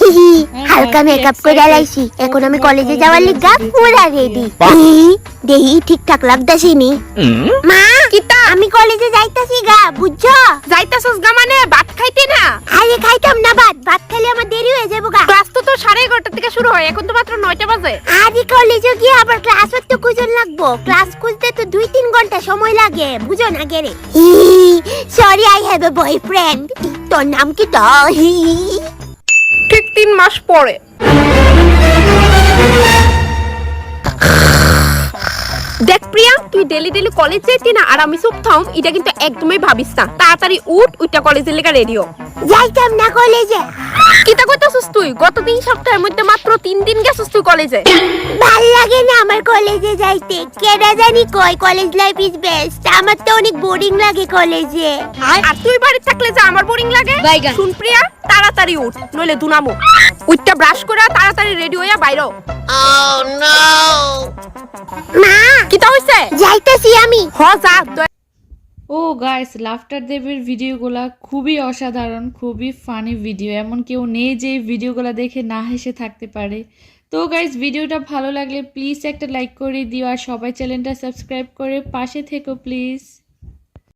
হিহি, হালকা মেকআপ করে লাইছি এখন আমি কলেজে যাওয়ার লিগা পুরা রেডি দেহি ঠিকঠাক লাগতাছিনি মা কিতা? আমি কলেজে যাইতাছি গা বুঝছ? যাইতাছস গা মানে? ভাত খাইতে না? আরে খাইতাম না ভাত ভাত খেলে আমার দেরি হয়ে যাব গা। ক্লাস তো তো সাড়ে এগারোটা থেকে শুরু হয় এখন তো মাত্র নয়টা বাজে। আরে কলেজে গিয়ে আবার ক্লাস তো খুঁজন লাগবো। ক্লাস খুঁজতে তো দুই তিন ঘণ্টা সময় লাগে বুঝো না গেরে। Sorry I have a boyfriend তোর নাম কি তো ঠিক তিন মাস পরে। দেখ প্রিয়া তুই ডেলি ডেলি কলেজ যাইতি না আর আমি চুপ থাম এটা কিন্তু একদমই ভাবিস না। তাড়াতাড়ি উঠ উইটা কলেজের লেগা রেডিও যাইতাম না কলেজে কিতা কইতাছস তুই? গত তিন সপ্তাহের মধ্যে মাত্র তিন দিন গেছস তুই কলেজে ভালো লাগে না আমার কলেজে যাইতে। কেডা জানি কই কলেজ লাইফ ইজ বেস্ট আমার তো অনেক বোরিং লাগে কলেজে আর তুই বাড়ি থাকলে যে আমার বোরিং লাগে? শুন প্রিয়া তাড়াতাড়ি উঠ নইলে দুনামো উইটা ব্রাশ করে তাড়াতাড়ি রেডি হইয়া বাইরো মা কিতা হইছে যাইতাছি আমি। হ যা ও গাইস লাফটার দেবের ভিডিওগুলা খুবই অসাধারণ খুবই ফানি ভিডিও এমন কেউ নেই যে ভিডিওগুলো দেখে না হেসে থাকতে পারে। তো গাইস ভিডিওটা ভালো লাগলে প্লিজ একটা লাইক করে দিও আর সবাই চ্যানেলটা সাবস্ক্রাইব করে পাশে থেকো প্লিজ